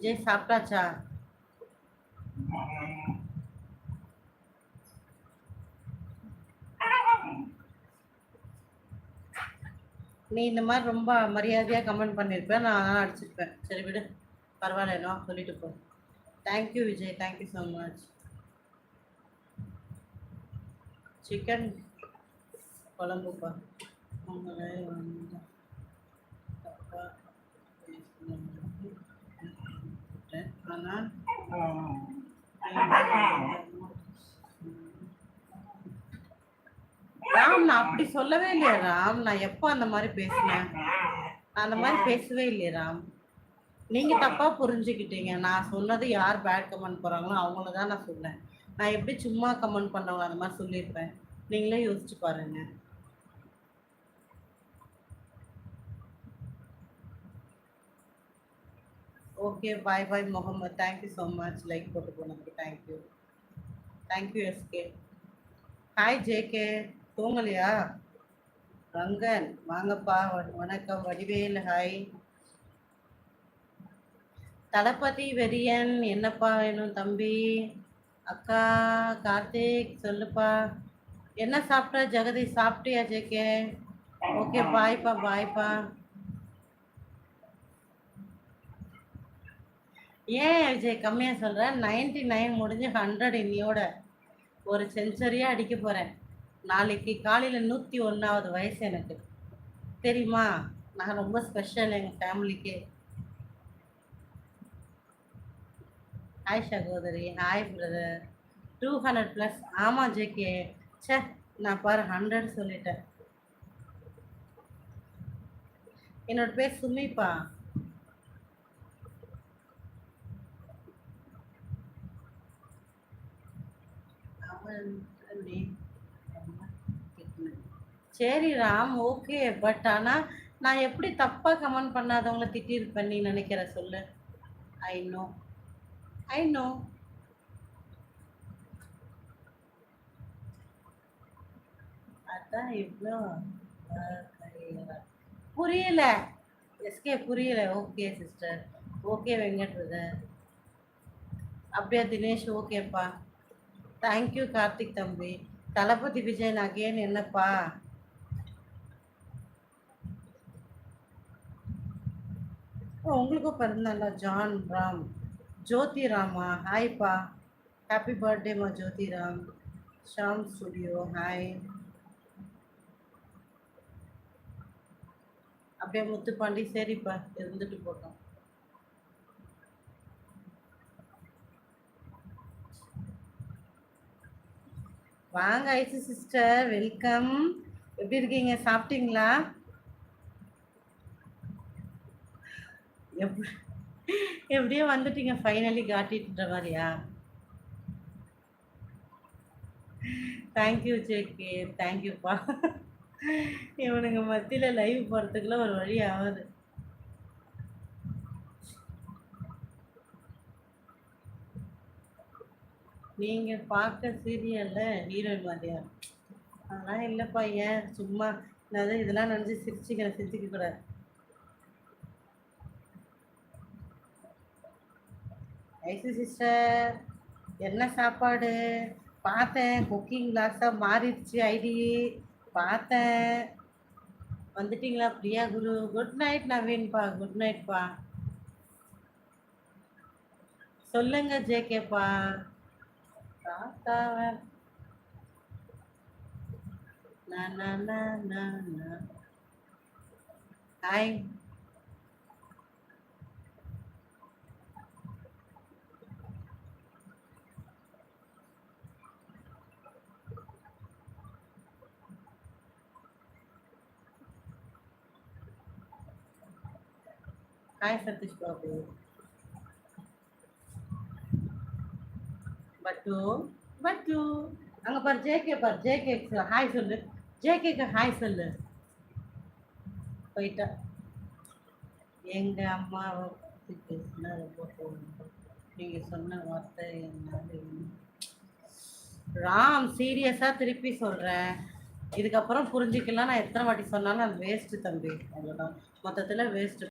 விஜய் சாப்பிட்டாச்சா? நீ இந்த மாதிரி ரொம்ப மரியாதையாக கமெண்ட் பண்ணியிருப்பேன் நான் அதனால் அடிச்சிருப்பேன். சரி விடு பரவாயில்ல நான் சொல்லிட்டு போ. Thank you Vijay. Thank you so much chicken குழம்புப்பா. உங்களை ஆனால் ராம் நான் அப்படி சொல்லவே இல்லையா ராம். நான் எப்போ அந்த மாதிரி பேசினேன்? அந்த மாதிரி பேசவே இல்லையே ராம். நீங்க தப்பா புரிஞ்சுக்கிட்டீங்க. நான் சொன்னது யார் பேட் கமெண்ட் போறாங்களோ அவங்கள தான் நான் சொன்னேன். நான் எப்படி சும்மா கமெண்ட் பண்ணவங்க அந்த மாதிரி சொல்லியிருப்பேன்? நீங்களே யோசிச்சு பாருங்க. Okay bye bye Mohammed thank you so much like போட்டு போனதுக்கு thank you thank you SK hi JK தூங்கலையா? ரங்கன் வாங்கப்பா. வணக்கம். வடிவேல் ஹாய் தளபதி வெறியன் என்னப்பா வேணும் தம்பி? அக்கா கார்த்திக் சொல்லுப்பா. என்ன சாப்பிட்ட? ஜெகதீஷ் சாப்பிட்டியா ஜேகே ஓகே பாய்ப்பா பாய்ப்பா ஏன் விஜய் கம்மியாக சொல்கிறேன் நைன்டி நைன் முடிஞ்சு ஹண்ட்ரட் இன்னியோட ஒரு செஞ்சுரியாக அடிக்க போகிறேன் நாளைக்கு காலையில் நூற்றி ஒன்றாவது வயசு எனக்கு. தெரியுமா? நான் ரொம்ப ஸ்பெஷல் எங்கள் ஃபேமிலிக்கு ஹாய் சகோதரி. Hi brother two hundred plus ஆமாம் ஜேகே சே நான் பாரு ஹண்ட்ரட் சொல்லிட்டேன். என்னோட பேர் சுமிப்பா அவன் நீ சரி ராம் ஓகே பட் ஆனால் நான் எப்படி தப்பாக கமெண்ட் பண்ணாதவங்கள திட்டிருப்பேன் நீ நினைக்கிற சொல்லு. ஐ நோ ஐ நோ அதான் இவ்வளோ புரியல. எஸ்கே புரியல. ஓகே சிஸ்டர் ஓகே வெங்கட் அப்படியா தினேஷ் ஓகேப்பா தேங்க்யூ கார்த்திக் தம்பி. தளபதி விஜயன் அகேன் என்னப்பா? ஓ உங்களுக்கும் பிறந்தாண்டா ஜான் ராம். ஜோதி ராமா ஹாய்ப்பா ஹாப்பி பர்த்டேமா ஜோதி ராம் ஷாம் ஸ்டுடியோ ஹாய் அப்படியே முத்துப்பாண்டி சரிப்பா இருந்துட்டு போட்டோம் வாங்க ஐசி சிஸ்டர். வெல்கம். எப்படி இருக்கீங்க? சாப்பிட்டீங்களா? எப்படியோ வந்துட்டீங்க. ஃபைனலி காட்டிட்டுன்ற மாதிரியா? தேங்க்யூ ஜேகே தேங்க்யூப்பா இவனுங்க மத்தியில் லைவ் போகிறதுக்குள்ள ஒரு வழி ஆகுது. நீங்கள் பார்க்க சீரியலில் ஹீரோயின் மாதிரியா அதெல்லாம் இல்லைப்பா ஏன்? சும்மா அதாவது இதெல்லாம் நினச்சி சிரிச்சுக்கிறேன் சிரிச்சிக்க கூடாது ஐசி சிஸ்டர் என்ன சாப்பாடு? பார்த்தேன் குக்கிங் கிளாஸாக மாறிடுச்சு ஐடி. பார்த்தேன். வந்துட்டிங்களா பிரியா குரு? குட் நைட் நவீன்பா குட் நைட்ப்பா. சொல்லுங்க ஜேகேப்பா. தாத்தாவ நா நா நா நா நா ஹாய் ஹாய் சதீஷ் பாபு பட்டு பட்டு அங்க பாரு ஜேகே பாரு ஜேகே ஹாய் சொல்லு. ஜேகேக்கு ஹாய் சொல்லு. போயிட்டா. எங்க அம்மாவை பேசினா ரொம்ப கோவம். நீங்க சொன்ன வார்த்தை என்னால் ராம் சீரியஸா திருப்பி சொல்றேன் இதுக்கப்புறம் புரிஞ்சிக்கலாம் நான் எத்தனை வாட்டி சொன்னாலும் அது வேஸ்ட்டு தம்பி. அவ்வளோதான் மொத்தத்தில் வேஸ்ட்டு